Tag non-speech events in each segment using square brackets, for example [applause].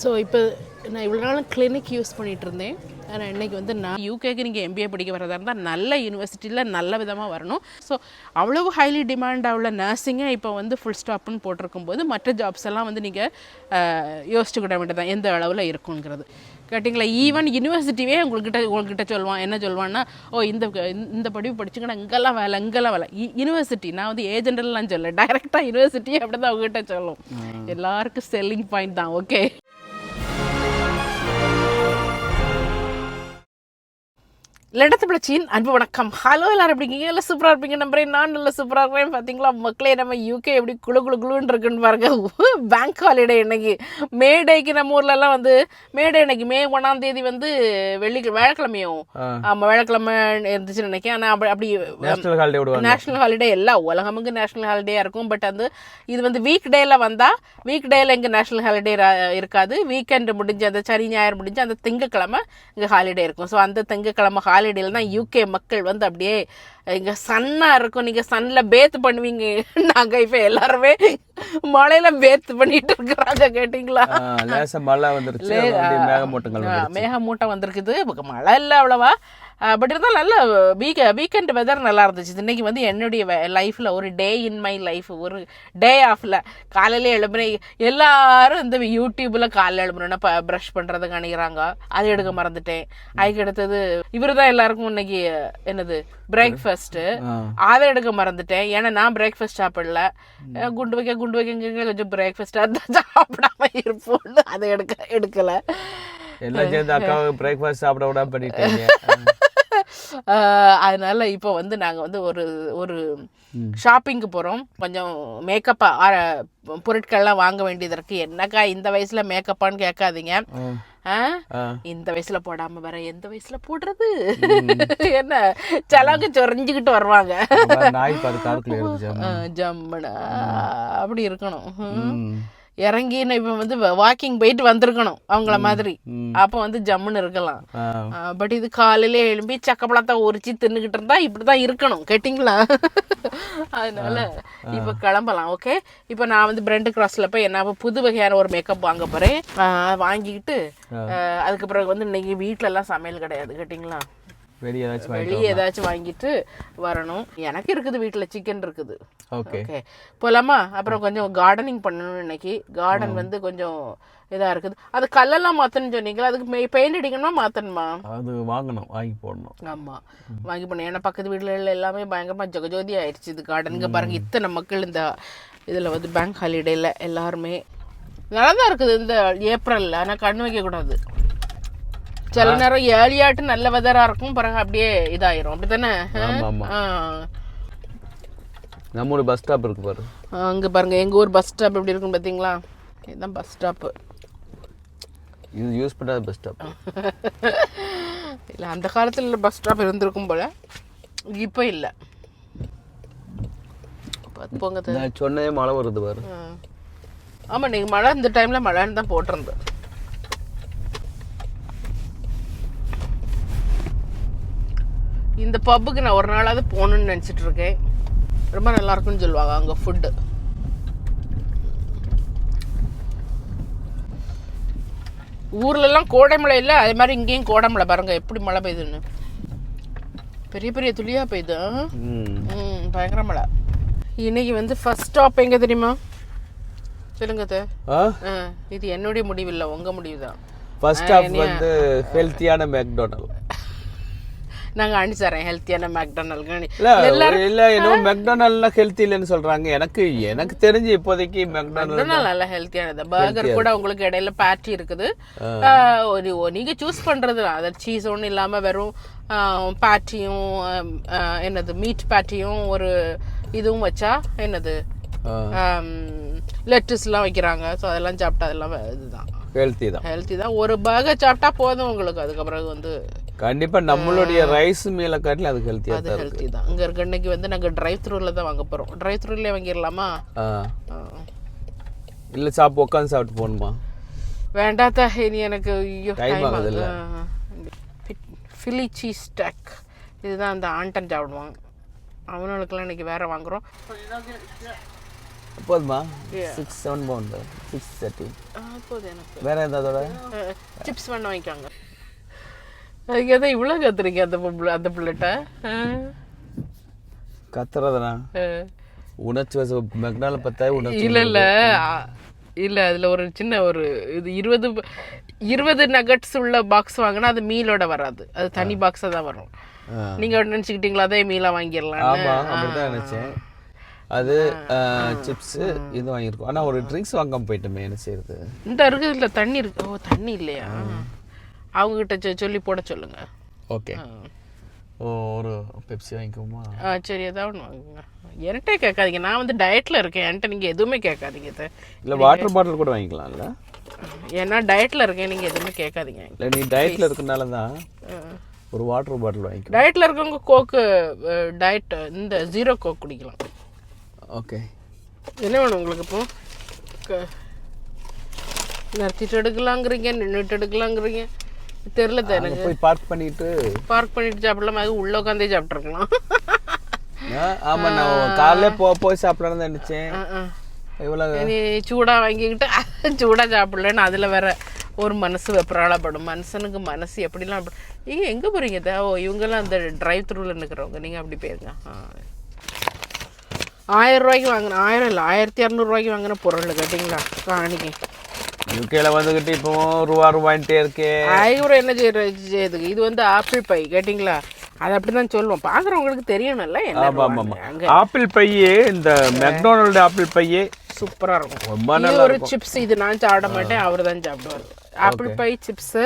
So இப்போ நான் இவ்வளோ நாளும் கிளினிக் யூஸ் பண்ணிகிட்டு இருந்தேன். ஆனால் இன்னைக்கு வந்து நான் யூகேக்கு நீங்கள் எம்பிஏ படிக்க வரதா இருந்தால் நல்ல யூனிவர்சிட்டியில் நல்ல விதமாக வரணும். ஸோ அவ்வளவு ஹைலி டிமாண்ட் உள்ள நர்சிங்கை இப்போ வந்து ஃபுல் ஸ்டாப்னு போட்டிருக்கும் போது மற்ற ஜாப்ஸ் எல்லாம் வந்து நீங்கள் யோசிச்சுக்கிட வேண்டியதான் எந்த அளவில் இருக்குங்கிறது. கேட்டிங்களா? ஈவன் யூனிவர்சிட்டியே உங்கள்கிட்ட உங்கள்கிட்ட சொல்லுவான் என்ன சொல்லுவான்னா ஓ இந்த இந்த படிப்பு படிச்சுங்கன்னா இங்கெல்லாம் வேலை இங்கெல்லாம் வேலை. யூனிவர்சிட்டி நான் வந்து ஏஜென்டெல்லாம் சொல்ல டைரெக்டாக யூனிவர்சிட்டியே அப்படி தான் அவங்ககிட்ட சொல்லும். எல்லாருக்கும் செல்லிங் பாயிண்ட் தான் ஓகே லெடத்து பிளச்சின் அன்பு வணக்கம். ஹலோ எல்லாரும் எப்படிங்க எல்லாம் சூப்பராக இருப்பீங்க நம்புறேன். நான் நல்ல சூப்பராக இருக்கிறேன் பார்த்தீங்களா மக்களே நம்ம யூகே எப்படி குளு குளு குளுன்னு இருக்குன்னு பாருங்க. பேங்க் ஹாலிடே இன்னைக்கு மே டேக்கு நம்ம ஊர்லலாம் வந்து மே டே இன்னைக்கு மே ஒன்றாம் தேதி வந்து வெள்ளி வியாழக்கிழமையும். ஆமாம் வியாழக்கிழமை இருந்துச்சுன்னு நினைக்கிறேன். ஆனால் அப்படி அப்படி நேஷனல் ஹாலிடே நேஷனல் ஹாலிடே எல்லா உலகமுக்கு நேஷனல் ஹாலிடேயாக இருக்கும். பட் வந்து இது வந்து வீக் டேல வந்தால் வீக் டேல இங்கே நேஷனல் ஹாலிடே இருக்காது. வீக்கெண்டு முடிஞ்சு அந்த சனி ஞாயிறு முடிஞ்சு அந்த திங்கக்கிழமை இங்கே ஹாலிடே இருக்கும். ஸோ அந்த திங்கக்கிழமை ஹாலிடேல தான் யூகே மக்கள் வந்து அப்படியே இங்கே சன்னாக இருக்கும். நீங்கள் சன்னில் பேத்து பண்ணுவீங்க. [laughs] நாங்கள் இப்போ எல்லாருமே மழையில பேத்து பண்ணிட்டு இருக்கிறாங்க கேட்டிங்களா? மழை வந்துருச்சு. மேகமூட்டங்கள் மேகமூட்டம் வந்திருக்குது. மழை இல்லை அவ்வளவா. பட் இருந்தாலும் நல்ல வீக் வீக்கெண்ட் வெதர் நல்லா இருந்துச்சு இன்னைக்கு வந்து என்னுடைய லைஃப்பில் ஒரு டே இன் மை லைஃப் ஒரு டே ஆஃபில் காலையில் எழுப்புன எல்லாரும் இந்த யூடியூப்பில் காலையில் எழுப்புனா ப்ரஷ் பண்ணுறதுக்கு அணிகிறாங்க அதை எடுக்க மறந்துட்டேன். அதுக்கு அடுத்தது இவர் தான் எல்லாருக்கும் இன்னைக்கு என்னது பிரேக்ஃபாஸ்ட்டு. அதை எடுக்க மறந்துட்டேன். ஏன்னா நான் பிரேக்ஃபாஸ்ட் சாப்பிடல. குண்டு வைக்க குண்டு வைக்க கொஞ்சம் பிரேக்ஃபாஸ்ட் அதான் [laughs] சாப்பிடாம இருப்போம்னு அதை எடுக்க எடுக்கல. எல்லாம் சேர்ந்து அக்காவுக்கு பிரேக்ஃபாஸ்ட் சாப்பிட விடாம பண்ணிட்டீங்க. [laughs] அதனால இப்போ வந்து நாங்கள் வந்து ஒரு ஒரு ஷாப்பிங்க்கு போகிறோம் கொஞ்சம் மேக்கப் பொருட்கள்லாம் வாங்க வேண்டியது இருக்கு. என்னக்கா இந்த வயசுல மேக்கப்பான்னு கேட்காதீங்க. இந்த வயசுல போடாம வேற எந்த வயசுல போடுறது? [laughs] என்ன? செலவுக்கு சொரிஞ்சுக்கிட்டு வருவாங்க. ஜம்முனா அப்படி இருக்கணும். ம். இறங்கி நான் இப்போ வந்து வாக்கிங் போயிட்டு வந்திருக்கணும் அவங்கள மாதிரி. அப்போ வந்து ஜம்முன்னு இருக்கலாம். பட் இது காலையில எழும்பி சக்கப்பழத்தை உரிச்சு தின்னுக்கிட்டு இருந்தா இப்படிதான் இருக்கணும். கேட்டிங்களா? [laughs] அதனால இப்போ கிளம்பலாம் ஓகே இப்போ நான் வந்து பிரெண்ட் கிராஸ்ல போய் என்ன புது வகையான ஒரு மேக்கப் வாங்க போறேன். ஆஹ் வாங்கிக்கிட்டு அதுக்கு பிறகு வந்து இன்னைக்கு வீட்ல எல்லாம் சமையல் கிடையாது கேட்டிங்களா? வெளியே ஏதாச்சும் வாங்கிட்டு வெளியே ஏதாச்சும் வாங்கிட்டு வரணும். எனக்கு இருக்குது வீட்ல சிக்கன் இருக்குது. ஓகே ஓகே போலாமா? அப்புறம் கொஞ்சம் கார்டனிங் பண்ணணும் இன்னைக்கு. கார்டன் வந்து கொஞ்சம் இதா இருக்குது. அது கல்லெல்லாம் மாத்தணும்னு சொன்னீங்களா? அதுக்கு பெயிண்ட் அடிக்கணுமா? மாத்தணுமா? அது வாங்கணும். வாங்கி போடணும். ஆமா. வாங்கி பண்ண ஏன்னா பக்கத்து வீடுல எல்லாமே பயங்கரமா ஜெகஜோதி ஆயிடுச்சு இது கார்டனுங்க பாருங்க. இத்தனை மக்கள் இந்த இதுல வந்து பேங்க் ஹாலிடேல எல்லாருமே. நல்லா தான் இருக்குது இந்த ஏப்ரல்ல ஆனா கண்ணு வைக்க கூடாது சில நேரம் ஏழியாட்டு நல்ல வெதரா இருக்கும். பிறகு அப்படியே இதாயிரும். அப்படித்தானே. நம்ம ஒரு பஸ் ஸ்டாப் இருக்கு பாரு. அங்க பாருங்க எங்க ஊர் பஸ் ஸ்டாப் எப்படி இருக்கும் பாத்தீங்களா? இதுதான் பஸ் ஸ்டாப் இது யூஸ் பண்ணாத பஸ் ஸ்டாப் [laughs] இல்ல அந்த காலத்துல பஸ் ஸ்டாப் இருந்திருக்கும் போல இப்போ இல்ல. போங்க. நான் சொன்னதே மழை வருது பாரு. ஆமா நீங்க மழை இந்த டைம்ல மழைன்னு தான் போட்டிருந்தேன் இந்த பப்புக்கு நான் ஒரு நாளாவது போகணும்னு நினச்சிட்டு இருக்கேன் ரொம்ப நல்லா இருக்கும்னு சொல்லுவாங்க அங்கே ஃபுட்டு ஊர்லலாம் கோடை மழை இல்லை அதே மாதிரி இங்கேயும் கோடை மழை பாருங்க எப்படி மழை பெய்யுதுன்னு. பெரிய பெரிய துளியா பெய்யுது? ம். பயங்கர மழை. இன்னைக்கு வந்து ஃபர்ஸ்ட் ஸ்டாப் எங்க தெரியுமா? சொல்லுங்க இது என்னுடைய முடிவு இல்லை உங்க முடிவு தான் ஃபர்ஸ்ட் ஸ்டாப் வந்து ஹெல்த்தியான மேக்டொனல் நாங்க அனுப்பிச்சு தரேன் ஹெல்த்தியான மேக்டொனல்க்கு இல்ல என்னமோ மெக்டொனல்ல ஹெல்த்தி இல்லைன்னு சொல்றாங்க. எனக்கு எனக்கு தெரிஞ்சு இப்போதைக்கு மெக்டொனல் மேக்டொனல் நல்ல ஹெல்த்தியானது பர்கர் கூட உங்களுக்கு இடையில பேட்டி இருக்குது. ஒரு ஒரு- நீங்க சூஸ் பண்றது தான். அது சீஸ் ஒன்றும் இல்லாம வெறும் பேட்டியும் என்னது மீட் பேட்டியும் ஒரு இதுவும் வச்சா என்னது? லெட்டஸ்லாம் வைக்கிறாங்க. ஸோ அதெல்லாம் சாப்பிட்டா அதெல்லாம் இதுதான். ஹெல்த்தி தான். ஹெல்த்தி தான். ஒரு பர்கர் சாப்பிட்டா போதும் உங்களுக்கு. அதுக்கப்புறம் வந்து கண்டிப்பா நம்மளுடைய ரைஸ் மீலை காட்டில அது ஹெல்த்தியா அது ஹெல்த்தி தான். இங்கே இருக்க இன்னைக்கு வந்து நாங்கள் டிரைவ் த்ரூவில் தான் வாங்க போகிறோம் டிரைவ் த்ரூலேயே வாங்கிடலாமா. இல்ல சாப்பிட்டு உட்காந்து சாப்பிட்டு போகணுமா? வேண்டாத்தா இனி எனக்கு ஐயோ டைம் ஆகுதுல்ல. ஆகுது ஃபிலி சீஸ் ஸ்டாக் இதுதான் அந்த ஆண்டன் சாப்பிடுவான் அவனுங்களுக்கெல்லாம் இன்னைக்கு வேற வாங்குறோம். போதுமா? Six seven pound six thirty போதும் எனக்கு. வேற ஏதாவதோட சிப்ஸ் வேணா வாங்கிக்காங்க. எதை இவ்வளோ கத்துறீங்க அந்த பொம்பளை அந்த பிள்ளைகிட்ட? கத்துறதுனா? உணர்ச்சி வச மெக்னால பார்த்தா உணர்ச்சி இல்ல இல்ல. இல்ல அதுல ஒரு சின்ன ஒரு இது இருபது இருபது நகட்ஸ் உள்ள பாக்ஸ் வாங்கினா அது மீலோட வராது. அது தனி பாக்ஸா தான் வரும். ஆ. நீங்க நினைச்சுக்கிட்டீங்களா அதே மீலா வாங்கிடலாம் ஆமா அப்படிதான் நினைச்சேன். அது சிப்ஸ் இது வாங்கியிருக்கோம். ஆனா ஒரு ட்ரிங்க்ஸ் வாங்காம போயிட்டோமே என்ன செய்யறது இந்த இருக்குது இல்ல தண்ணி இருக்கு. ஓ தண்ணி இல்லையா? அவங்க கிட்ட சொ- சொல்லி போட சொல்லுங்க. ஓகே. ஓ ஒரு பெப்சி வாங்கிக்குமா ஆ சரி ஏதாவது ஒன்று வாங்குங்க. என்கிட்ட கேட்காதீங்க. நான் வந்து டயட்ல இருக்கேன். என்கிட்ட நீங்க எதுவுமே கேட்காதீங்க இதை. இல்ல வாட்டர் பாட்டில் கூட வாங்கிக்கலாம்ல? ஏன்னா டயட்ல இருக்கேன். நீங்க எதுவுமே கேட்காதீங்க இல்ல நீ டயட்ல இருக்கனால தான் ஒரு வாட்டர் பாட்டில் வாங்கிக்கோ டயட்ல இருக்கவங்க கோக்கு டயட் இந்த ஜீரோ கோக் குடிக்கலாம். ஓகே. என்ன வேணும் உங்களுக்கு இப்போ? நிறுத்திட்டு எடுக்கலாங்கிறீங்க நின்றுட்டு எடுக்கலாங்கிறீங்க. தெரில தான் எனக்கு. போய் பார்க் பண்ணிட்டு பார்க் பண்ணிட்டு சாப்பிடலாம். அது உள்ள உட்காந்தே சாப்பிட்ருக்கலாம் ஆ, ஆமா நான் காலையில போ போய் சாப்பிடலாம்னு தான் நினைச்சேன். இவ்வளவு நீ சூடாக வாங்கிக்கிட்டு [laughs] சூடாக சாப்பிடலன்னு அதில் வேற ஒரு மனசு வெப்பராளப்படும். மனுஷனுக்கு மனசு எப்படிலாம் நீங்க எங்கே போகிறீங்க தே ஓ இவங்கெல்லாம் அந்த டிரைவ் த்ரூவில் நிற்கிறவங்க நீங்கள் அப்படி போயிருங்க. ஆயிரம் ரூபாய்க்கு வாங்கின ஆயிரம் இல்லை ஆயிரத்தி இரநூறுவாய்க்கு வாங்கின பொருள் கேட்டிங்களா? காணிக்கு. யூகேல வந்துகிட்டு இப்போ ரூபா ரூபான்ட்டே இருக்கே. ஆயிரம் என்ன செய்யுதுக்கு இது வந்து ஆப்பிள் பை கேட்டிங்களா? அது அப்படி தான் சொல்லுவோம். பார்க்குறவங்களுக்கு தெரியணும்ல என்ன ஆப்பிள் பையே இந்த மெக்டொனால்டு ஆப்பிள் பையே சூப்பராக இருக்கும். ரொம்ப நல்லா ஒரு சிப்ஸ் இது நான் சாப்பிட மாட்டேன் அவர் தான் சாப்பிடுவார். Apple pie chips.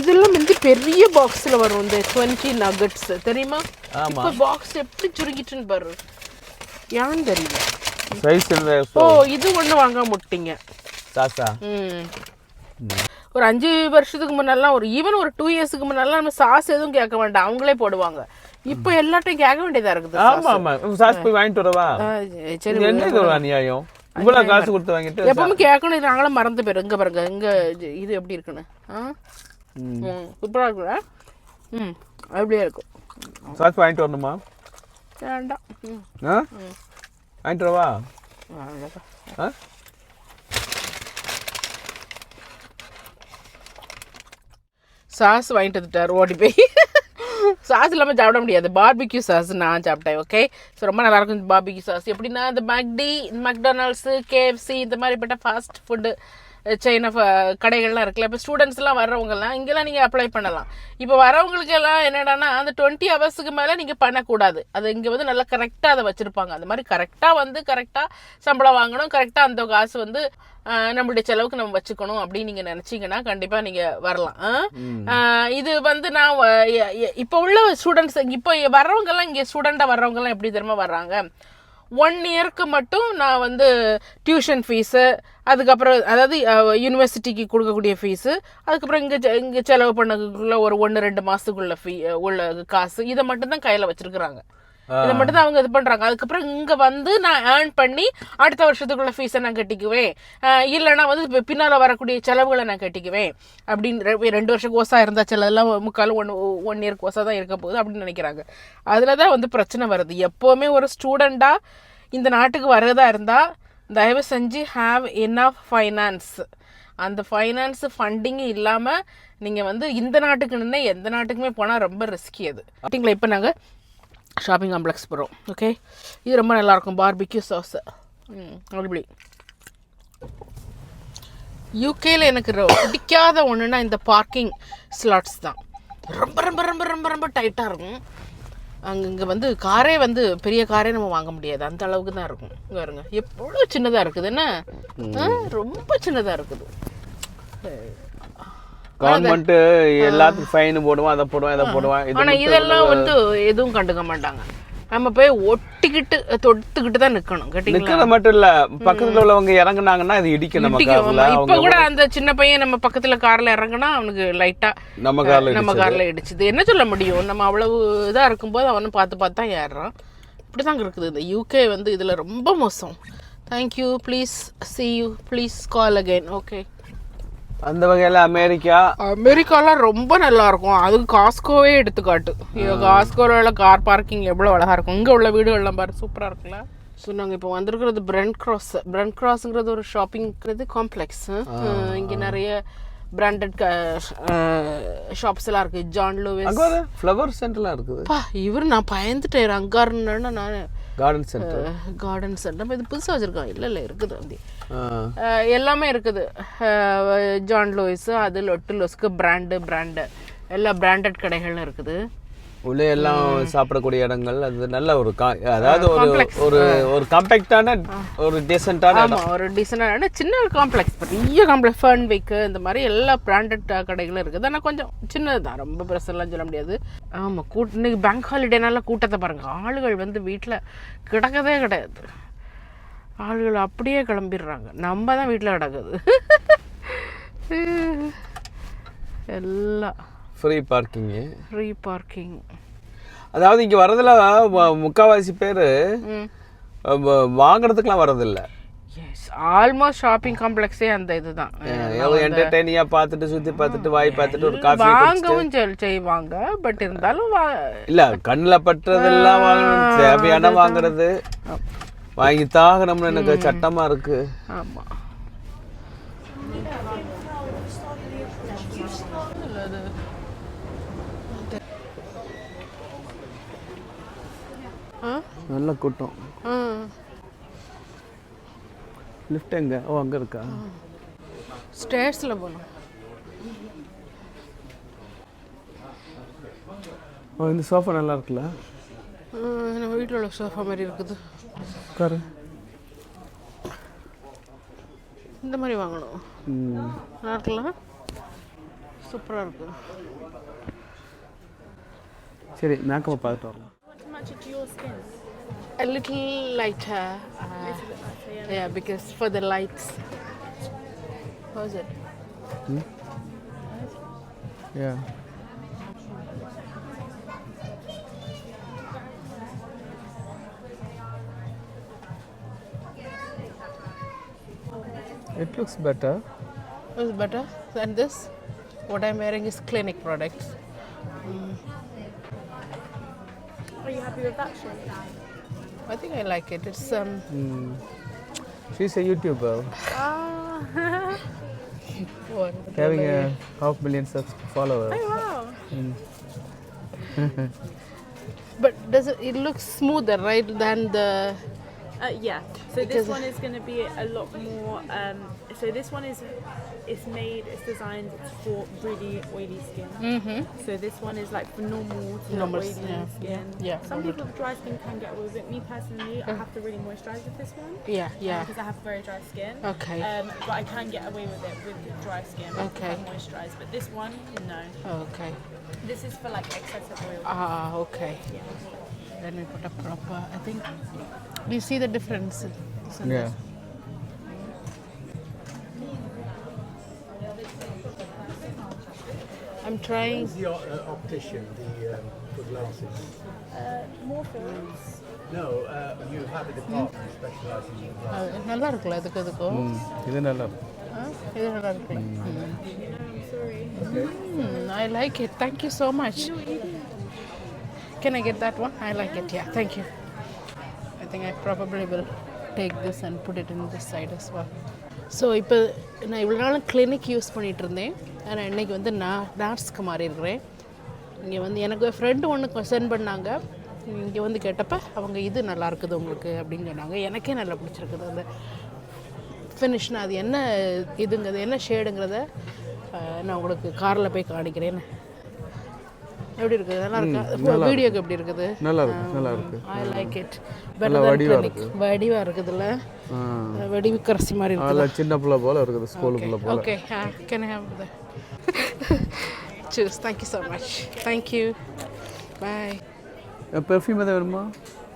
இதெல்லாம் வந்து பெரிய பாக்ஸில் வரும் இந்த டுவெண்ட்டி நகட்ஸ். தெரியுமா? இப்போ பாக்ஸ் எப்படி சுருங்கிட்டுன்னு பாரு. ஏன்னு தெரியல? சைஸ் ஓ இது ஒன்று வாங்க முட்டிங்க. சாசா. ம். ஒரு அஞ்சு வருஷத்துக்கு முன்னெல்லாம் ஒரு ஈவன் ஒரு டூ இயர்ஸ்க்கு முன்னெல்லாம் நம்ம சாஸ் எதுவும் கேட்க வேண்டாம். அவங்களே போடுவாங்க. இப்போ எல்லாத்தையும் கேட்க வேண்டியதா இருக்குது ஆமா ஆமா. சாஸ் போய் வாங்கிட்டு வரவா? சரி என்ன இது ஒரு அநியாயம்? இவ்வளவு காசு கொடுத்து வாங்கிட்டு எப்பவுமே கேட்கணும் இது நாங்களும் மறந்து போயிரும். இங்க பாருங்க இங்க இது- எப்படி இருக்குன்னு? சூப்பராக இருக்குல்ல? ம் அப்படியே இருக்கும். சாஸ் வாங்கிட்டு வரணுமா? வேண்டாம். வாங்கிட்டு வரவா. ஆ? சாஸ் வாங்கிட்டு வந்துட்டார் ஓடி போய். சாஸ் இல்லாமல் சாப்பிட முடியாது. பார்பிக்யூ சாஸ் நான் சாப்பிட்டேன் ஓகே ஸோ ரொம்ப நல்லா இருக்கும் பார்பிக்யூ சாஸ். எப்படின்னா இந்த மேக்டி மெக்டொனால்ட்ஸு கேஎஃப்சி இந்த மாதிரிப்பட்ட ஃபாஸ்ட் ஃபுட்டு செயின் ஆஃப் கடைகள்லாம் இருக்குல்ல. இப்போ ஸ்டூடெண்ட்ஸ்லாம் வர்றவங்கலாம் இங்கெல்லாம் நீங்கள் அப்ளை பண்ணலாம். இப்போ வரவங்களுக்கு எல்லாம் என்னடான்னா அந்த டுவெண்ட்டி ஹவர்ஸுக்கு மேலே நீங்கள் பண்ணக்கூடாது. அது இங்கே வந்து நல்லா கரெக்டாக அதை வச்சுருப்பாங்க. அந்த மாதிரி கரெக்டாக வந்து கரெக்டாக சம்பளம் வாங்கணும். கரெக்டாக அந்த காசு வந்து நம்மளுடைய செலவுக்கு நம்ம வச்சுக்கணும் அப்படின்னு நீங்கள் நினச்சிங்கன்னா கண்டிப்பாக நீங்கள் வரலாம். இது வந்து நான் இப்போ உள்ள ஸ்டூடெண்ட்ஸ் இப்போ வர்றவங்கெல்லாம் இங்கே ஸ்டூடெண்ட்டாக வர்றவங்கெல்லாம் எப்படி தெரியுமா வர்றாங்க? ஒன் இயர்க்கு மட்டும் நான் வந்து டியூஷன் ஃபீஸு அதுக்கப்புறம் அதாவது யூனிவர்சிட்டிக்கு கொடுக்கக்கூடிய ஃபீஸு அதுக்கப்புறம் இங்கே இங்கே செலவு பண்ணக்குள்ள ஒரு ஒன்று ரெண்டு மாதத்துக்குள்ள ஃபீ உள்ள காசு இதை மட்டும்தான் கையில் வச்சுருக்குறாங்க. இதை மட்டும் தான் அவங்க இது பண்றாங்க. அதுக்கப்புறம் இங்க வந்து நான் ஏர்ன் பண்ணி அடுத்த வருஷத்துக்குள்ள ஃபீஸை நான் கட்டிக்குவேன். அஹ் இல்லைன்னா வந்து பின்னால வரக்கூடிய செலவுகளை நான் கட்டிக்குவேன். அப்படின்னு ரெண்டு வருஷம் கோசா இருந்தா சிலதெல்லாம் முக்கால் ஒன் ஒன் இயர் கோசா தான் இருக்க போகுது அப்படின்னு நினைக்கிறாங்க. அதில் தான் வந்து பிரச்சனை வருது. எப்போவுமே ஒரு ஸ்டூடெண்டா இந்த நாட்டுக்கு வர்றதா இருந்தா தயவு செஞ்சு ஹாவ் ஆஃப் ஃபைனான்ஸ் அந்த ஃபைனான்ஸ் ஃபண்டிங் இல்லாமல் நீங்கள் வந்து இந்த நாட்டுக்கு நின்று எந்த நாட்டுக்குமே போனால் ரொம்ப ரிஸ்கி அது. அப்படிங்களா இப்போ நாங்கள் ஷாப்பிங் காம்ப்ளெக்ஸ் போகிறோம் ஓகே இது ரொம்ப நல்லாயிருக்கும் பார்பிக்யூ சாஸ் ம் அப்படி யூகேல எனக்கு ரொ- பிடிக்காத ஒன்றுனா இந்த பார்க்கிங் ஸ்லாட்ஸ் தான். ரொம்ப ரொம்ப ரொம்ப ரொம்ப ரொம்ப டைட்டாக இருக்கும். அங்கே இங்கே வந்து காரே வந்து பெரிய காரே நம்ம வாங்க முடியாது. அந்த அளவுக்கு தான் இருக்கும். இங்க பாருங்க. எவ்வளோ சின்னதாக இருக்குது என்ன? ரொம்ப சின்னதாக இருக்குது. கவர்மெண்ட் எல்லாத்துக்கும் ஃபைன் போடுவான் அதை போடுவான் இதை போடுவான். ஆனால் இதெல்லாம் வந்து எதுவும் கண்டுக்க மாட்டாங்க. நம்ம போய் ஒட்டிக்கிட்டு தொடுத்துக்கிட்டு தான் கேட்டிங்களா? நிக்கிறது மட்டும் இல்ல. பக்கத்துல உள்ளவங்க இறங்குனாங்கன்னா இது இடிக்கும் நம்ம. கார்ல. இப்ப கூட அந்த சின்ன பையன் நம்ம பக்கத்துல கார்ல இறங்குனா அவனுக்கு லைட்டா நம்ம கார்ல நம்ம கார்ல இடிச்சுது. என்ன சொல்ல முடியும்? நம்ம அவ்வளவு இதா இருக்கும்போது அவனும் பார்த்து பார்த்து தான் ஏறுறான். இப்படிதாங்க இருக்குது இந்த யூகே வந்து இதுல ரொம்ப மோசம். Thank you please see you. Please call again okay அந்த வகையில அமெரிக்கா? அமெரிக்காலாம் ரொம்ப நல்லா இருக்கும் அதுக்கு காஸ்கோவே எடுத்துக்காட்டு. காஸ்கோவில் கார் பார்க்கிங் எவ்வளோ அழகா இருக்கும். இங்கே உள்ள வீடுகள்லாம் பாரு சூப்பராக இருக்குல்ல? ஸோ நாங்கள் இப்போ வந்திருக்கிறது பிரண்ட் கிராஸ் பிரண்ட் கிராஸுங்கிறது ஒரு ஷாப்பிங்கிறது காம்ப்ளெக்ஸ் இங்கே நிறைய பிராண்டட் ஷாப்ஸ் எல்லாம் இருக்குது ஜான் லூவிஸ் அங்கே ஃப்ளவர் சென்டர்லாம் இருக்குது. இவர் நான் பயந்துட்டேன். அங்காருன்னு நான் கார்டன் சென்டர் கார்டன் சென்டர் இது புதுசாக வச்சுருக்கான் இல்லை இல்லை இருக்குது அஹ், எல்லாமே இருக்குது. ஜான் லூயிஸ் அது லொட்டு லொஸ்க்கு பிராண்டு பிராண்டு எல்லா பிராண்டட் கடைகளும் இருக்குது. உள்ளே எல்லாம் சாப்பிடக்கூடிய இடங்கள் அது நல்ல ஒரு அதாவது ஒரு ஒரு ஒரு காம்பேக்டான ஒரு டீசெண்டான ஆமாம் ஒரு டீசெண்டான சின்ன காம்ப்ளெக்ஸ் பெரிய காம்ப்ளெக்ஸ் ஃபர்ன் வீக்கு இந்த மாதிரி எல்லா பிராண்டட் கடைகளும் இருக்குது. ஆனால் கொஞ்சம் சின்னது தான். ரொம்ப பெருசெல்லாம் சொல்ல முடியாது. ஆமாம் கூட் இன்னைக்கு பேங்க் ஹாலிடேனால கூட்டத்தை பாருங்கள் ஆளுகள் வந்து வீட்டில் கிடக்கதே கிடையாது. ஆளுகள் அப்படியே கிளம்பிடுறாங்க. நம்ம தான் வீட்டில் கிடக்குது. எல்லாம். ஃப்ரீ பார்க்கிங்கு ஃப்ரீ பார்க்கிங் அதாவது இங்கே வரதுல முக்காவாசி பேர் வாங்குறதுக்குலாம் வரதில்ல எஸ் ஆல்மோஸ்ட் ஷாப்பிங் காம்ப்ளெக்ஸே அந்த இதுதான். என்டர்டெய்னிங்காக பார்த்துட்டு சுற்றி பார்த்துட்டு வாய் பார்த்துட்டு ஒரு காஃபி வாங்கவும் சொல் செய்வாங்க. பட் இருந்தாலும் வா இல்ல கண்ணில் பட்டுறதெல்லாம் வாங்கணும். தேவையான வாங்குறது. வாங்கி தாகணும்னு எனக்கு சட்டமா இருக்கு. ஆமாம் நல்ல கூட்டம். லிஃப்ட் எங்க? ஓ அங்க இருக்கா? ஸ்டேர்ஸில் போகணும் ஓ இந்த சோஃபா நல்லா இருக்குல்ல? நம்ம வீட்டில் உள்ள சோஃபா மாதிரி இருக்குது. உட்காரு இந்த மாதிரி வாங்கணும் ம். நல்லா இருக்குல்ல சூப்பராக இருக்கு சரி மேக்கப் பார்த்துட்டு வரலாம் A little lighter. Uh, yeah, because for the lights. How's it? Yeah It looks better. Is better than this? What I'm wearing is clinic products. Are you happy with that shape? I think I like it. It's um Mm. She's a YouTuber Ah. [laughs] what? having a half million subs followers. wow. But does it? It looks smoother, right, than the. Uh, yeah. So Because- this one is going to be a lot more. Um, so this one is, it's made, it's designed for really oily skin. Mm-hmm. So this one is like for normal to Normal, oily yeah, skin. yeah, Some normal. people with dry skin can get away with it. Me personally, I have to really moisturize with this one. Yeah, yeah. Because I have very dry skin. Okay. Um, but I can get away with it with dry skin. Okay. Moisturize. But this one, no. Okay. This is for like excessive oil. Ah, okay Then we put a proper. I think. Do you see the difference? isn't Yeah. it? I'm trying. the o- uh, optician, the um, for glasses? Uh, more films. No, uh, you have a department specialising in glasses. Uh, நல்லா இருக்குல்ல இதுக்கு இதுக்கும் இது நல்லா இருக்கு ஆ, இது நல்லா இருக்குல்ல I'm sorry. Mm, I like it. Thank you so much. Can I get that one? I like it. Yeah, thank you. I think I probably will take this and put it in this side as well. So இப்போ நான் இவ்வளோ நாள் clinic use பண்ணிகிட்டு இருந்தேன் ஆனால் இன்றைக்கி வந்து நான் நர்ஸ்க்கு மாறி இருக்கிறேன் இங்கே வந்து எனக்கு ஃப்ரெண்டு ஒன்று சென்ட் பண்ணாங்க இங்கே வந்து கேட்டப்ப அவங்க இது நல்லா இருக்குது உங்களுக்கு அப்படின்னு சொன்னாங்க எனக்கே நல்லா பிடிச்சிருக்குது அந்த ஃபினிஷ்னா அது என்ன இதுங்கிறது என்ன ஷேடுங்கிறத நான் உங்களுக்கு காரில் போய் காணிக்கிறேன்னு எப்படி இருக்குது? நல்லா இருக்கா? வீடியோக்கு எப்படி இருக்குது? நல்லா இருக்கு நல்லா இருக்கு. ஐ லைக் இட் நல்லா வடிவா இருக்கு. வடிவாக இருக்குதுல்ல? ஆ. வடிவுக்கரசி மாதிரி இருக்குது நல்லா சின்ன பிள்ளை போல இருக்குது ஸ்கூல் பிள்ளை போல. uh, can I have the [laughs] Cheers. Thank you so much. Thank you. Bye. Perfume எதாவது வேணுமா?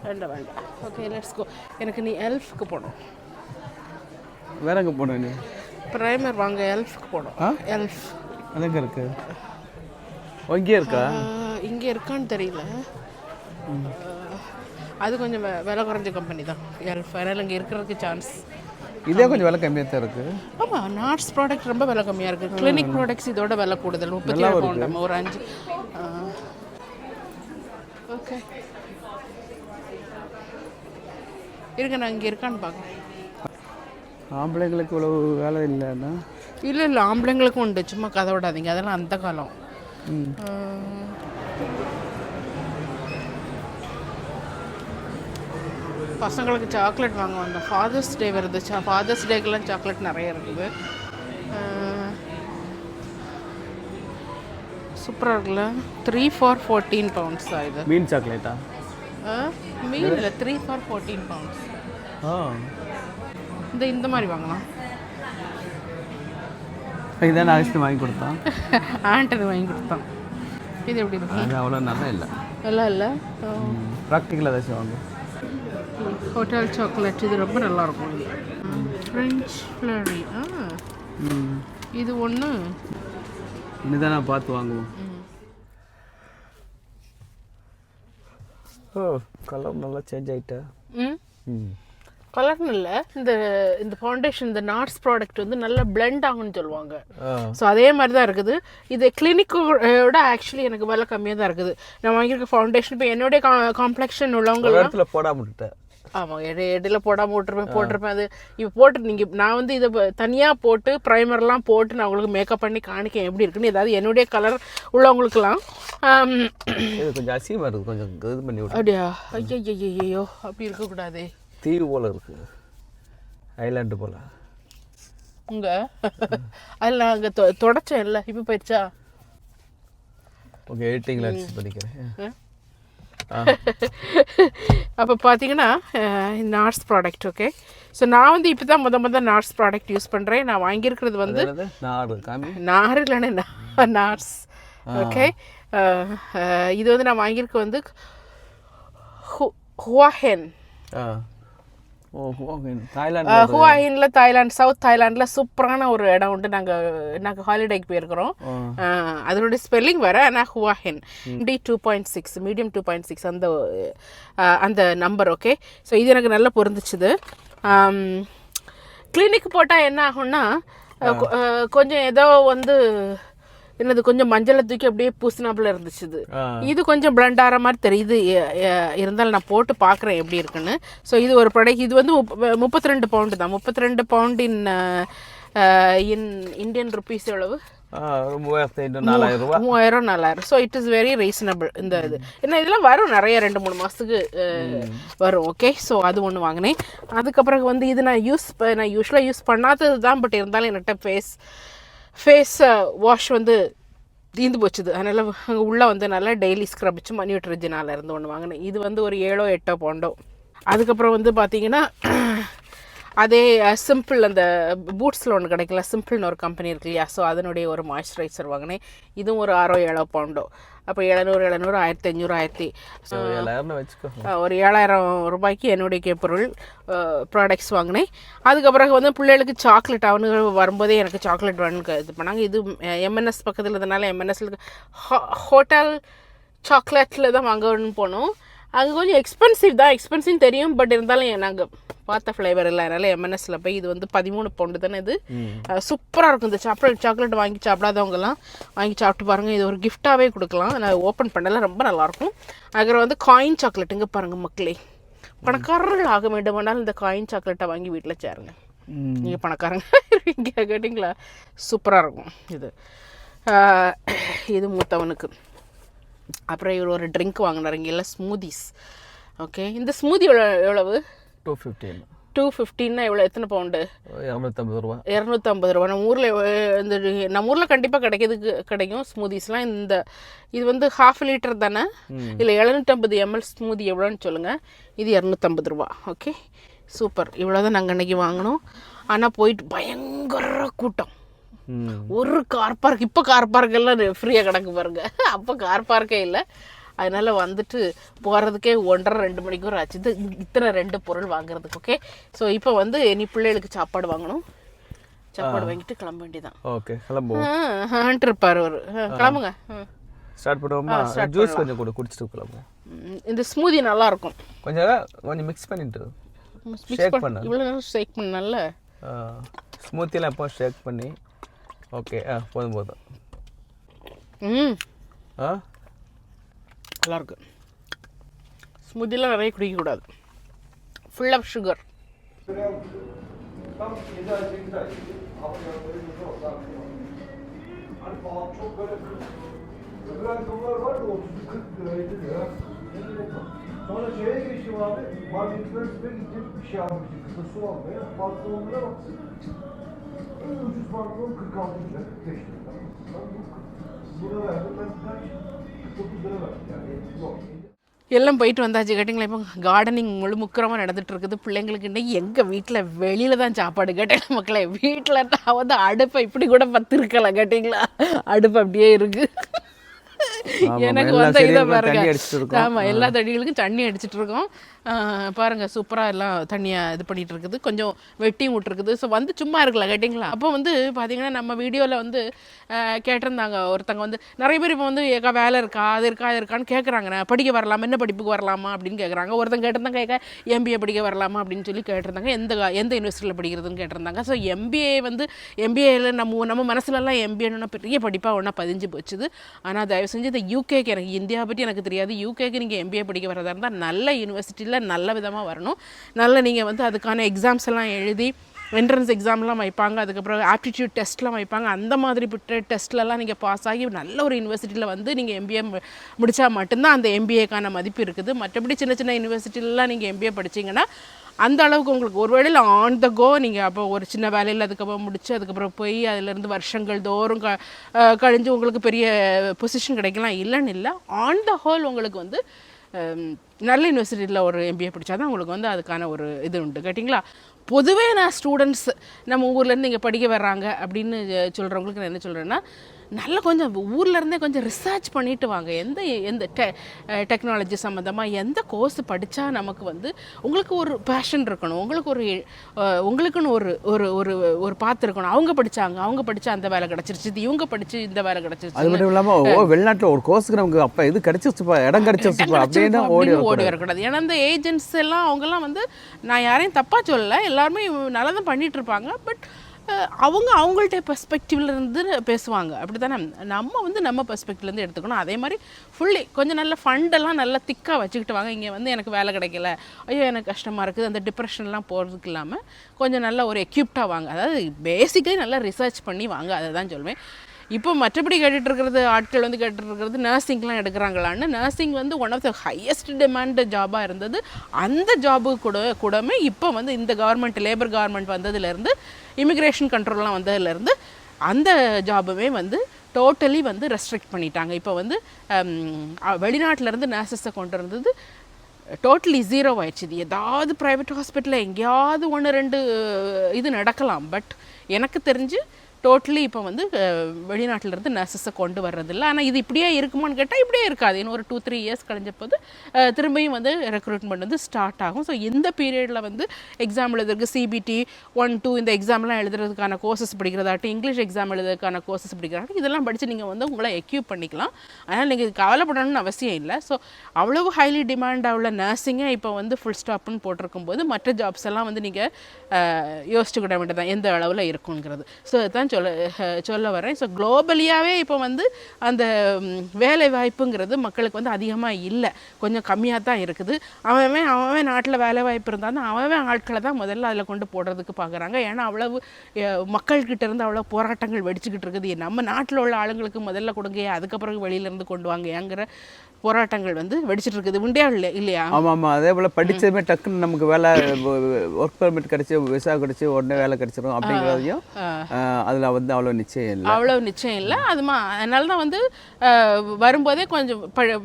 வேண்டாம் வேண்டாம். ஓகே லெட்ஸ் கோ எனக்கு நீ எல்ஃப்க்கு போகணும் வேற எங்கே போனேன் நீ? ப்ரைமர் வாங்க எல்ஃப்க்கு போகணும்? எல்ஃப் அது எங்கே இருக்கு? ஓ, இங்கேயே இருக்கா இங்கே இருக்கான்னு தெரியல. அது கொஞ்சம் விலை குறைஞ்ச கம்பெனி தான். எல்ஃப் அதனால் இங்கே இருக்கிறதுக்கு சான்ஸ் இதே கொஞ்சம் விலை கம்மியாக தான் இருக்கு. ஆமாம் நாட்ஸ் ப்ராடக்ட் ரொம்ப விலை கம்மியாக இருக்குது கிளினிக் ப்ராடக்ட்ஸ் இதோட விலை கூடுதல். முப்பத்தி ஏழு பவுண்ட் ஒரு அஞ்சு. ஓகே. இருங்க நான் இங்கே இருக்கான்னு பார்க்குறேன். ஆம்பளைங்களுக்கு இவ்வளவு வேலை இல்லைன்னா? இல்லை இல்லை ஆம்பளைங்களுக்கும் உண்டு. சும்மா கதை விடாதீங்க. அதெல்லாம் அந்த காலம். பசங்களுக்கு சாக்லேட் வாங்க வந்தோம் ஃபாதர்ஸ் டே வருது. சா ஃபாதர்ஸ் டேக்கெல்லாம் சாக்லேட் நிறைய இருக்குது. சூப்பராக இருக்குல்ல? த்ரீ ஃபார் ஃபோர்டீன் பவுண்ட்ஸ் தான் இது. மீன் சாக்லேட்டா? மீன் இல்லை த்ரீ ஃபார் ஃபோர்டீன் பவுண்ட்ஸ் இந்த இந்த மாதிரி வாங்கலாம். இதான் ஐஸ்கிரீம் வாங்கி கொடுத்தான். ஆண்டனி வாங்கி கொடுத்தான் இது எப்படி இருக்கு? அது அவ்வளோ நல்லா இல்லை. எல்லாம் இல்லை? ப்ராக்டிக்கலாக ஏதாச்சும் வாங்க. ஹோட்டல் சாக்லேட் இது ரொம்ப நல்லா இருக்கும். இது ஃப்ரெஞ்ச் ஃப்ளரி ஆ இது ஒன்று நான் பார்த்து வாங்குவோம். ஓ கலர் நல்லா சேஞ்ச் ஆகிட்டா ம். ம். கலர்னு இல்லை இந்த இந்த ஃபவுண்டேஷன் இந்த நாட்ஸ் ப்ராடக்ட் வந்து நல்லா blend ஆகும்னு சொல்லுவாங்க. ஸோ அதே மாதிரி தான் இருக்குது. இது கிளினிக்கோட ஆக்சுவலி எனக்கு விலை கம்மியாக தான் இருக்குது. நான் வாங்கியிருக்க ஃபவுண்டேஷன் இப்போ என்னுடைய காம்ப்ளெக்ஷன் உள்ளவங்க இடத்துல போடாம விட்டுட்டேன் ஆமாம் இடை இடையில போடாமல் விட்டுருப்பேன் போட்டிருப்பேன். அது இப்போ போட்டு நீங்கள் நான் வந்து இதை தனியாக போட்டு ப்ரைமர்லாம் போட்டு நான் உங்களுக்கு மேக்கப் பண்ணி காணிக்கேன் எப்படி இருக்குன்னு. ஏதாவது என்னுடைய கலர் உள்ளவங்களுக்குலாம் இது கொஞ்சம் அசிங்கமாக இருக்குது. கொஞ்சம் இது பண்ணி அப்படியா? ஐயோ அப்படி இருக்கக்கூடாதே. தீவு போல இருக்கு. ஐலாண்டு போல. உங்க? அதில் நான் அங்கே தொ தொடச்சேன் இல்லை. இப்போ போயிடுச்சா? ஓகே எடிட்டிங்கில் அடிச்சு பண்ணிக்கிறேன் அப்போ பார்த்தீங்கன்னா நார்ஸ் ப்ராடக்ட் ஓகே ஸோ நான் வந்து இப்போ தான் முத முத நார்ஸ் ப்ராடக்ட் யூஸ் பண்ணுறேன் நான் வாங்கியிருக்கிறது வந்து நார் இல்லைன்னு நார்ஸ். ஓகே இது வந்து நான் வாங்கியிருக்க வந்து ஹு- ஹுவாஹென் ஆ ஓ ஓகே தாய்லாந்து ஹுவாஹினில் தாய்லாந்து சவுத் தாய்லாண்டில் சூப்பரான ஒரு இடம் உண்டு நாங்கள் நாங்கள் ஹாலிடேக்கு போயிருக்கிறோம். அதனுடைய ஸ்பெல்லிங் வர ஆனால் Hua Hin. D two point six medium two point six அந்த அந்த நம்பர் ஓகே ஸோ இது எனக்கு நல்லா பொருந்துச்சுது கிளினிக் போட்டால் என்ன ஆகும்னா கொஞ்சம் ஏதோ வந்து என்னது கொஞ்சம் மஞ்சளை தூக்கி அப்படியே பூசினாப்புல இருந்துச்சு இது கொஞ்சம் பிளண்ட் ஆகிற மாதிரி தெரியுது இருந்தாலும் நான் போட்டு பார்க்குறேன் எப்படி இருக்குன்னு. ஸோ இது ஒரு ப்ராடக்ட் இது வந்து முப்பத்தி ரெண்டு பவுண்டு தான். முப்பத்தி ரெண்டு pound in in Indian rupees எவ்வளவு? மூவாயிரம் நாலாயிரம். So it is very reasonable இந்த இது. ஏன்னா இதெல்லாம் வரும் நிறைய ரெண்டு மூணு மாதத்துக்கு வரும் ஓகே ஸோ அது ஒன்று வாங்கினேன். அதுக்கப்புறம் வந்து இது நான் யூஸ் நான் யூஸ்வலாக யூஸ் பண்ணாதது தான் பட் இருந்தாலும் என்கிட்ட ஃபேஸ் ஃபேஸை வாஷ் வந்து தீந்து போச்சுது. அதனால் அங்கே உள்ளே வந்து நல்லா டெய்லி ஸ்க்ரப் வச்சு மணி விட்டுருஜினால இருந்து ஒன்று வாங்கினேன். இது வந்து ஒரு ஏழோ எட்டோ பவுண்டோ அதுக்கப்புறம் வந்து பார்த்தீங்கன்னா அதே சிம்பிள் அந்த பூட்ஸில் ஒன்று கிடைக்கல சிம்பிள்னு ஒரு கம்பெனி இருக்கு இல்லையா? ஸோ அதனுடைய ஒரு மாய்ஸ்சரைசர் வாங்கினேன் இதுவும் ஒரு ஆறோ ஏழோ பவுண்டோ. அப்போ எழுநூறு எழுநூறு ஆயிரத்தி அஞ்சூறு ஆயிரத்தி ஒரு ஏழாயிரம் ரூபாய்க்கு என்னுடைய பொருள் ப்ராடக்ட்ஸ் வாங்கினேன் அதுக்கப்புறம் வந்து பிள்ளைகளுக்கு சாக்லேட் அவனுங்க வரும்போதே எனக்கு சாக்லேட் வேணும்னு இது பண்ணாங்க. இது எம்என்எஸ் பக்கத்தில் இருந்தனால எம்என்எஸ்ல ஹோட்டல் சாக்லேட்டில் தான் வாங்கணும்னு போனோம். அங்கே கொஞ்சம் எக்ஸ்பென்சிவ் தான். எக்ஸ்பென்சிவ் தெரியும் பட் இருந்தாலும் நாங்கள் பார்த்த ஃப்ளேவர் இல்லை அதனால் எம்என்எஸ்ல போய் இது வந்து பதிமூணு பவுண்டு தானே இது. சூப்பராக இருக்கும். இந்த சாக்லேட் சாக்லேட் வாங்கி சாப்பிடாதவங்கலாம் வாங்கி சாப்பிட்டு பாருங்கள் இது ஒரு கிஃப்டாகவே கொடுக்கலாம். நான் ஓப்பன் பண்ணல ரொம்ப நல்லாயிருக்கும் அப்புறம் வந்து காயின் சாக்லேட்டுங்க பாருங்கள் மக்களே. பணக்காரர்கள் ஆக வேண்டுமானால் இந்த காயின் சாக்லேட்டை வாங்கி வீட்டில் சேருங்க. நீங்கள் பணக்காரங்க இங்கே கேட்டிங்களா? சூப்பராக இருக்கும் இது. இது மூத்தவனுக்கு. அப்புறம் இவர் ஒரு ட்ரிங்க் வாங்கினார். இங்கே எல்லாம் ஸ்மூதிஸ் ஓகே இந்த ஸ்மூதி எவ்வளோ எவ்வளவு? டூ ஃபிஃப்டின் டூ ஃபிஃப்டின்னா எவ்வளோ எத்தனை பவுண்டு இரநூத்தம்பது ரூபா. இரநூத்தம்பது ரூபா. நம்ம ஊரில் இந்த நம்ம ஊரில் கண்டிப்பாக கிடைக்கிறதுக்கு கிடைக்கும் ஸ்மூதிஸ்லாம் இந்த இது வந்து ஹாஃப் லிட்டர் தானே? இல்லை எழுநூற்றம்பது எம்எல் ஸ்மூதி எவ்வளோன்னு சொல்லுங்கள் இது இரநூத்தம்பது ரூபா. ஓகே சூப்பர் இவ்வளோ தான் நாங்கள் அன்றைக்கி வாங்கினோம். ஆனால் போயிட்டு பயங்கர கூட்டம். ஒரு கார் பார்க் இப்போ கார் பார்க் எல்லாம் ஃப்ரீயாக கிடக்கு பாருங்க. அப்போ கார் பார்க்கே இல்லை. அதனால வந்துட்டு போகிறதுக்கே ஒன்றரை ரெண்டு மணிக்கு ஒரு ஆச்சு இது இத்தனை ரெண்டு பொருள் வாங்குறதுக்கு ஓகே ஸோ இப்போ வந்து நீ பிள்ளைகளுக்கு சாப்பாடு வாங்கணும். சாப்பாடு வாங்கிட்டு கிளம்ப வேண்டியதான் ஓகே கிளம்புவோம். இருப்பார் ஒரு கிளம்புங்க. ஸ்டார்ட் பண்ணுவோமா? ஜூஸ் கொஞ்சம் கூட குடிச்சிட்டு கிளம்புவோம். இந்த ஸ்மூதி நல்லா இருக்கும் கொஞ்சம் கொஞ்சம் மிக்ஸ் பண்ணிட்டு ஷேக் பண்ணு. இவ்வளோ நேரம் ஷேக் பண்ணல. ஸ்மூத்திலாம் எப்போ ஷேக் பண்ணி ஓகே ஆ போதும் போதும் ம் ஆ நல்லா இருக்கு ஸ்மூதிலாம் நிறைய குடிக்கக்கூடாது full of sugar Tam 7 ay 8 ay. Hava yağmuru yok. Hani pahalı çok böyle öbür ayakkabılar var da 30 40 liraydı ya. Ne gerek var? Sonra şeye geçtim abi. Marketler üstüne gittim bir şey almak için. Kısa su almaya. Pantolonlara baksın. En ucuz pantolon 46 lira. 45 lira. Buna verdim. Ben kaç? 49 lira verdim. Yani yok. எல்லாம் போயிட்டு வந்தாச்சு கேட்டிங்களா இப்போ gardening முழு முக்கிரமாக நடந்துட்டு இருக்குது பிள்ளைங்களுக்கு இன்னைக்கு எங்கள் வீட்டில் வெளியில் தான் சாப்பாடு கேட்டேன் மக்களே வீட்டில் நான் வந்து அடுப்பை இப்படி கூட பத்து கேட்டிங்களா அடுப்பு அப்படியே இருக்கு எனக்கு வந்து இதை பாருங்க. தண்ணி அடிச்சிட்டு இருக்கோம். ஆமாம் எல்லா செடிகளுக்கும் தண்ணி அடிச்சிட்டு இருக்கோம் பாருங்க சூப்பராக எல்லாம் தண்ணியை இது பண்ணிட்டு இருக்குது கொஞ்சம் வெட்டியும் விட்டுருக்குது ஸோ வந்து சும்மா இருக்கல கேட்டிங்களா? அப்போ வந்து பார்த்தீங்கன்னா நம்ம வீடியோவில் வந்து கேட்டிருந்தாங்க. ஒருத்தங்க வந்து நிறைய பேர் இப்போ வந்து ஏக்கா வேலை இருக்கா? அது இருக்கா? அது இருக்கான்னு கேட்குறாங்க நான் படிக்க வரலாமா? என்ன படிப்புக்கு வரலாமா? அப்படின்னு கேட்குறாங்க ஒருத்தங்க கேட்டிருந்தாங்க கேட்க எம்பிஏ படிக்க வரலாமா? அப்படின்னு சொல்லி கேட்டிருந்தாங்க. எந்த எந்த யூனிவர்சிட்டியில் படிக்கிறதுன்னு கேட்டிருந்தாங்க. ஸோ எம்பிஏ வந்து எம்பிஏல நம்ம நம்ம மனசுலலாம் எம்பிஏன்னு பெரிய படிப்பாக ஒன்றா பதிஞ்சு போச்சுது. ஆனால் தயவு செஞ்சு இந்த யூகேக்கு எனக்கு இந்தியா பற்றி எனக்கு தெரியாது. யூகேக்கு நீங்கள் எம்பிஏ படிக்க வரதா இருந்தால் நல்ல யூனிவர்சிட்டியில் நல்ல விதமாக வரணும். நல்ல நீங்கள் வந்து அதுக்கான எக்ஸாம்ஸ் எல்லாம் எழுதி என்ட்ரன்ஸ் எக்ஸாம்லாம் வைப்பாங்க. அதுக்கப்புறம் ஆப்டிடியூட் டெஸ்ட்லாம் வைப்பாங்க. அந்த மாதிரி டெஸ்ட்லலாம் நீங்கள் பாஸ் ஆகி நல்ல ஒரு யூனிவர்சிட்டியில் வந்து நீங்கள் எம்பிஏ முடித்தா மட்டும்தான் அந்த எம்பிஏக்கான மதிப்பு இருக்குது. மற்றபடி சின்ன சின்ன யூனிவர்சிட்டிலலாம் நீங்கள் எம்பிஏ படிச்சீங்கன்னா அந்த அளவுக்கு உங்களுக்கு ஒரு வேளையில் ஆன் த கோ நீங்கள் அப்போ ஒரு சின்ன வேலையில் அதுக்கப்புறம் முடிச்சு அதுக்கப்புறம் போய் அதுலேருந்து வருஷங்கள் தோறும் க கழிஞ்சு உங்களுக்கு பெரிய பொசிஷன் கிடைக்கலாம். இல்லைன்னு இல்லை ஆன் த ஹோல் உங்களுக்கு வந்து நல்ல யூனிவர்சிட்டியில் ஒரு எம்பிஏ பிடிச்சாதான் உங்களுக்கு வந்து அதுக்கான ஒரு இது உண்டு. கேட்டிங்களா? பொதுவே நான் ஸ்டூடெண்ட்ஸ் நம்ம ஊர்லேருந்து இங்கே படிக்க வர்றாங்க அப்படின்னு சொல்கிறவங்களுக்கு நான் என்ன சொல்கிறேன்னா நல்லா கொஞ்சம் ஊர்ல இருந்தே கொஞ்சம் ரிசர்ச் பண்ணிட்டு வாங்க. எந்த எந்த டெ டெக்னாலஜி சம்மந்தமாக எந்த கோர்ஸ் படித்தா நமக்கு வந்து உங்களுக்கு ஒரு பேஷன் இருக்கணும். உங்களுக்கு ஒரு உங்களுக்குன்னு ஒரு ஒரு ஒரு ஒரு பாத்து இருக்கணும். அவங்க படிச்சாங்க அவங்க படிச்சா அந்த வேலை கிடச்சிருச்சு. இது இவங்க படிச்சு இந்த வேலை அது கிடச்சிருச்சு மட்டும் இல்லாம ஓ வெளிநாட்டுல ஒரு கோர்ஸுக்கு நமக்கு அப்ப இது கிடைச்சிருச்சுப்பா இடம் கிடைச்சிருச்சுப்பா அப்படின்னு ஓடி ஓடி வரக்கூடாது. ஏன்னா இந்த ஏஜென்ட்ஸ் எல்லாம் அவங்கெல்லாம் வந்து நான் யாரையும் தப்பாக சொல்லல. எல்லாருமே நல்லா தான் பண்ணிட்டு இருப்பாங்க. பட் அவங்க அவங்கள்ட்ட பெர்ஸ்பெக்டிவ்ல இருந்து பேசுவாங்க. அப்படி தானே நம்ம வந்து நம்ம பெர்ஸ்பெக்டிவ்லேருந்து எடுத்துக்கணும். அதே மாதிரி ஃபுல்லி கொஞ்சம் நல்ல ஃபண்டெல்லாம் நல்லா திக்காக வச்சுக்கிட்டு வாங்க. இங்கே வந்து எனக்கு வேலை கிடைக்கல. ஐயோ எனக்கு கஷ்டமாக இருக்குது. அந்த டிப்ரெஷன்லாம் போகிறதுக்கு இல்லாமல் கொஞ்சம் நல்லா ஒரு எக்யூப்டாக வாங்க. அதாவது பேசிக்கலி நல்லா ரிசர்ச் பண்ணி வாங்க. அதை தான் சொல்வேன். இப்போ மற்றபடி கேட்டுட்டு இருக்கிறது ஆட்கள் வந்து கேட்டுட்டு இருக்கிறது நர்சிங்லாம் எடுக்கிறாங்களான்னு நர்சிங் வந்து one of the highest demand ஜாபாக இருந்தது. அந்த ஜாபு கூட கூடமே இப்போ வந்து இந்த கவர்மெண்ட் லேபர் கவர்மெண்ட் வந்ததுலேருந்து இமிக்ரேஷன் கண்ட்ரோல்லாம் வந்ததுலேருந்து அந்த ஜாபுமே வந்து டோட்டலி வந்து ரெஸ்ட்ரிக்ட் பண்ணிட்டாங்க. இப்போ வந்து வெளிநாட்டிலேருந்து நர்சஸை கொண்டு வந்தது டோட்டலி ஜீரோ ஆயிடுச்சு. இது ஏதாவது ப்ரைவேட் ஹாஸ்பிட்டலில் எங்கேயாவது ஒன்று ரெண்டு இது நடக்கலாம். பட் எனக்கு தெரிஞ்சு டோட்டலி இப்போ வந்து வெளிநாட்டிலேருந்து நர்சஸை கொண்டு வர்றதில்ல. ஆனால் இது இப்படியே இருக்குமான்னு கேட்டால் இப்படியே இருக்காது. இன்னும் ஒரு டூ த்ரீ இயர்ஸ் கழிஞ்ச போது திரும்பியும் வந்து ரெக்ரூட்மெண்ட் வந்து ஸ்டார்ட் ஆகும். ஸோ இந்த பீரியடில் வந்து எக்ஸாம் எழுதுறதுக்கு சிபிடி ஒன் டூ இந்த எக்ஸாம்லாம் எழுதுறதுக்கான கோர்சஸ் படிக்கிறதாட்டும் இங்கிலீஷ் எக்ஸாம் எழுதுறதுக்கான கோர்சஸ் படிக்கிறதாட்டும் இதெல்லாம் படித்து நீங்கள் வந்து உங்களை எக்யூப் பண்ணிக்கலாம். அதனால் நீங்கள் கவலைப்படணும்னு அவசியம் இல்லை. ஸோ அவ்வளவு ஹைலி டிமாண்டாக உள்ள நர்சிங்கை இப்போ வந்து ஃபுல் ஸ்டாப்னு போட்டிருக்கும் போது மற்ற ஜாப்ஸ் எல்லாம் வந்து நீங்கள் யோசிச்சுக்கிட வேண்டியதான் எந்த அளவில் இருக்குங்கிறது. ஸோ இதுதான் சொல்ல சொல்ல வரேன் ஸோ குளோபலியாகவே இப்போ வந்து அந்த வேலை வாய்ப்புங்கிறது மக்களுக்கு வந்து அதிகமாக இல்லை. கொஞ்சம் கம்மியாக தான் இருக்குது. அவன் அவன் நாட்டில் வேலை வாய்ப்பு இருந்தாலும் அவன் ஆட்களை தான் முதல்ல அதில் கொண்டு போடுறதுக்கு பார்க்குறாங்க ஏன்னா அவ்வளவு மக்கள்கிட்ட இருந்து அவ்வளோ போராட்டங்கள் வெடிச்சுக்கிட்டு இருக்குது. நம்ம நாட்டில் உள்ள ஆளுங்களுக்கு முதல்ல கொடுங்க அதுக்கப்புறம் வெளியிலேருந்து கொண்டு வாங்க ஏங்கிற போராட்டங்கள் வந்து வெடிச்சிட்டு இருக்குது. இல்லை இல்லையா? ஆமா ஆமா அதே போல படிச்சதுமே டக்குன்னு நமக்கு வேலை ஒர்க் பெர்மிட் கிடைச்சி விசா கிடைச்சி உடனே வேலை கிடைச்சிரும் அப்படிங்கிறதையும் ஆஹ், அதுல வந்து அவ்வளவு நிச்சயம் இல்லை. அவ்வளோ நிச்சயம் இல்லை. அதுமா அதனால தான் வந்து வரும்போதே கொஞ்சம்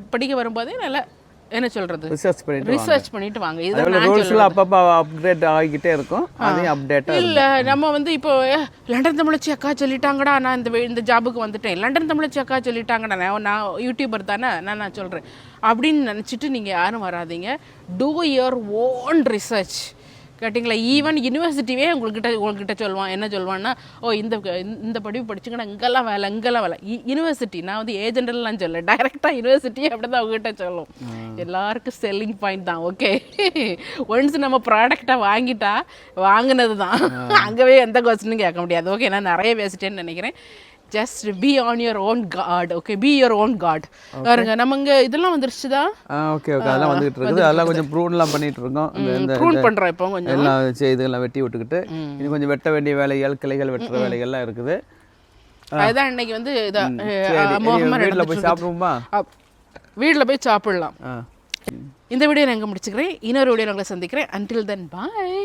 படிக்க வரும்போதே நல்லா என்ன சொல்றது? ரிசர்ச் பண்ணிட்டு வாங்க. ரிசர்ச் பண்ணிட்டு வாங்க. ரூல்ஸ்லாம் சொல்றது. அப்பப்போ அப்கிரேட் ஆகிக்கிட்டே இருக்கும். அதையும் அப்டேட்டாக இல்ல நம்ம வந்து இப்போ "ஏ, லண்டன் தமிழச்சி அக்கா சொல்லிட்டாங்கடா நான் இந்த இந்த ஜாபுக்கு வந்துட்டேன். லண்டன் தமிழச்சி அக்கா சொல்லிட்டாங்கடா நான் நான் யூடியூபர் தானே நான் நான் சொல்றேன். அப்படின்னு நினச்சிட்டு நீங்க யாரும் வராதீங்க. டூ யுவர் ஓன் ரிசர்ச் கேட்டிங்களா? ஈவன் யூனிவர்சிட்டியே உங்கள்கிட்ட உங்கள்கிட்ட சொல்லுவான் என்ன சொல்லுவான்னா ஓ இந்த இந்த படிப்பு படிச்சுங்கன்னா இங்கெல்லாம் வேலை இங்கெல்லாம் வேலை. யூனிவர்சிட்டி நான் வந்து ஏஜென்டெல்லாம் சொல்ல டைரெக்டாக யூனிவர்சிட்டி அப்படி தான் அவங்ககிட்ட சொல்லும். எல்லாருக்கும் செல்லிங் பாயிண்ட் தான் ஓகே ஒன்ஸ் நம்ம ப்ராடக்டை வாங்கிட்டா வாங்கினது தான் அங்கவே எந்த கொஸ்டினும் கேட்க முடியாது. ஓகே நான் நிறைய பேசிட்டேன்னு நினைக்கிறேன். Just be on your own god okay be your own god பாருங்க நம்ம இங்க இதெல்லாம் வந்துருச்சுதா? ஆ ஓகே ஓகே அதெல்லாம் வந்துகிட்டு இருக்குது. அதெல்லாம் கொஞ்சம் ப்ரூன்லாம் பண்ணிட்டு இருக்கோம் இந்த ப்ரூன் பண்றோம் இப்போ கொஞ்சம். எல்லாம் இதெல்லாம் வெட்டி விட்டுக்கிட்டு இன்னும் கொஞ்சம் வெட்ட வேண்டிய வேலைகள் கிளைகள் வெட்டுற வேலைகள்லாம் இருக்குது. அதுதான் இன்னைக்கு வந்து வீட்டில் போய் சாப்பிடுவோமா? வீட்டில் போய் சாப்பிடலாம். இந்த வீடியோ நான் முடிச்சுக்கிறேன். இன்னொரு வீடியோ உங்களை சந்திக்கிறேன். அன்டில் தென் பாய்